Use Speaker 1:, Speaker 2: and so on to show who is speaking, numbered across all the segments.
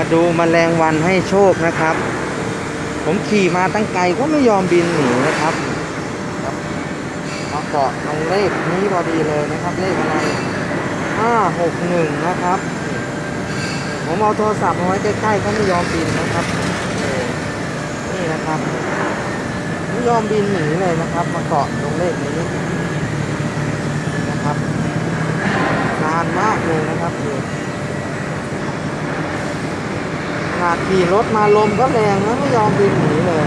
Speaker 1: มาดูมแมลงวันให้โชคนะครับ ผมขี่มาตั้งไกลก็ไม่ยอมบินหนีนะครับครับมาเกาะตรงเลขนี้พอดีเลยนะครับ เลขอะไรห้าหกหนึ่งนะครับ ผมเอาโทรศัพท์มาไว้ใกล้ๆก็ไม่ยอมบินนะครับนี่นะครับไม่ยอมบินหนีเลยนะครับ มาเกาะตรงเลขนี้นะครับนานมากเลยนะครับดูขนาดขี่รถมาลมก็แรงนะไม่ยอมบินหนีเลย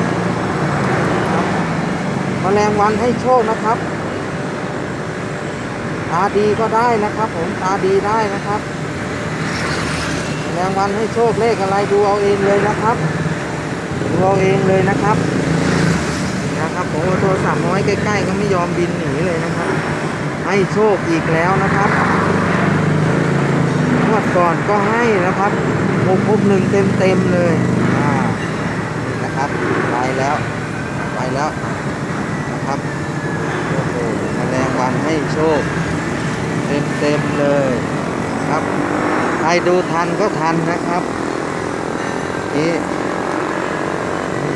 Speaker 1: ครับแมลงวันให้โชคนะครับ ตาดีก็ได้นะครับ ผมตาดีได้นะครับแรงวันให้โชคเลขอะไรดูเอาเองเลยนะครับดูเอาเองเลยนะครับนะครับผมโทรศัพท์มาไว้ใกล้ๆ ก็ไม่ยอมบินหนีเลยนะครับ ให้โชคอีกแล้วนะครับงวดก่อนก็ให้นะครับ หกหกหนึ่งเต็มเต็มเลยอ่านี่นะครับไปแล้วไปแล้วนะครับโอ้โหแมลงวันให้โชค เต็มเต็มเลยครับใครดูทันก็ทันนะครับนี่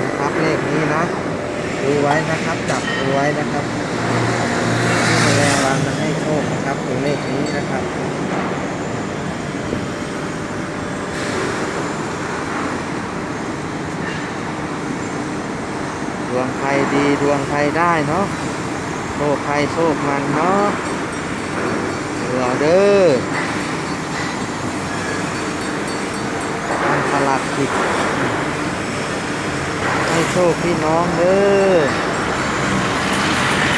Speaker 1: นะครับเลขนี้นะดูไว้นะครับจับดูไว้นะครับแมลงวันมันให้โชคนะครับตัวเลขนี้นะครับ วงใครดีดวงใครได้เนาะโชคใครโชคมันเนาะรอเด้อมันสลัดผิดให้โชคพี่น้องเด้อ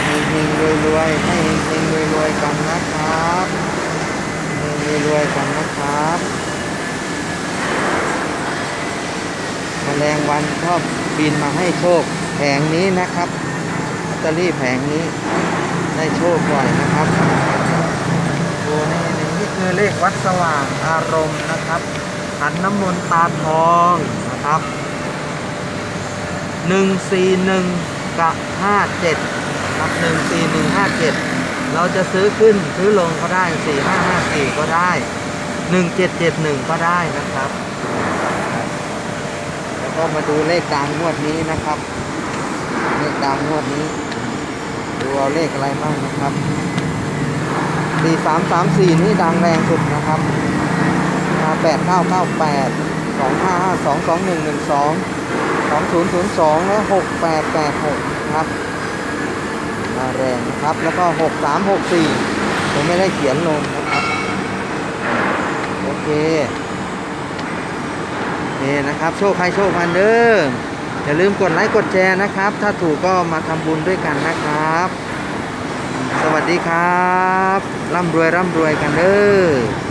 Speaker 1: ให้เฮงรวยรวยๆให้เฮงรวยรวยๆกันนะครับเฮงรวยรวยๆกันนะครับแมลงวันชอบบินมาให้โชค แผงนี้นะครับลอตเตอรี่แผงนี้ได้โชคบ่อยนะครับดูนี่นี่คือเลขวัดสว่างอารมณ์นะครับขันน้ำมนต์ตาทองนะครับหนึ่งสี่หนึ่งกับห้าเจ็ดครับหนึ่งสี่หนึ่งห้าเจ็ดเราจะซื้อขึ้นซื้อลงก็ได้สี่ห้าห้าสี่ก็ได้หนึ่งเจ็ดเจ็ดหนึ่งก็ได้นะครับ แล้วก็มาดูเลขดังงวดนี้นะครับ เลขดังงวดนี้ ดูเอาเลขอะไรบ้างนะครับสี่สามสามสี่นี่ดังแรงสุดนะครับแปดเก้าเก้าแปดสองห้าห้าสองสองหนึ่งหนึ่งสองสองศูนย์ศูนย์สองและหกแปดแปดหกครับมาแรงนะครับ แล้วก็หกสามหกสี่ผมไม่ได้เขียนลงนะครับ โอเคโอเคนะครับ โชคใครโชคมันเด้อ อย่าลืมกดไลค์กดแชร์นะครับ ถ้าถูกก็มาทำบุญด้วยกันนะครับ สวัสดีครับ ร่ำรวยร่ำรวยกันเด้อ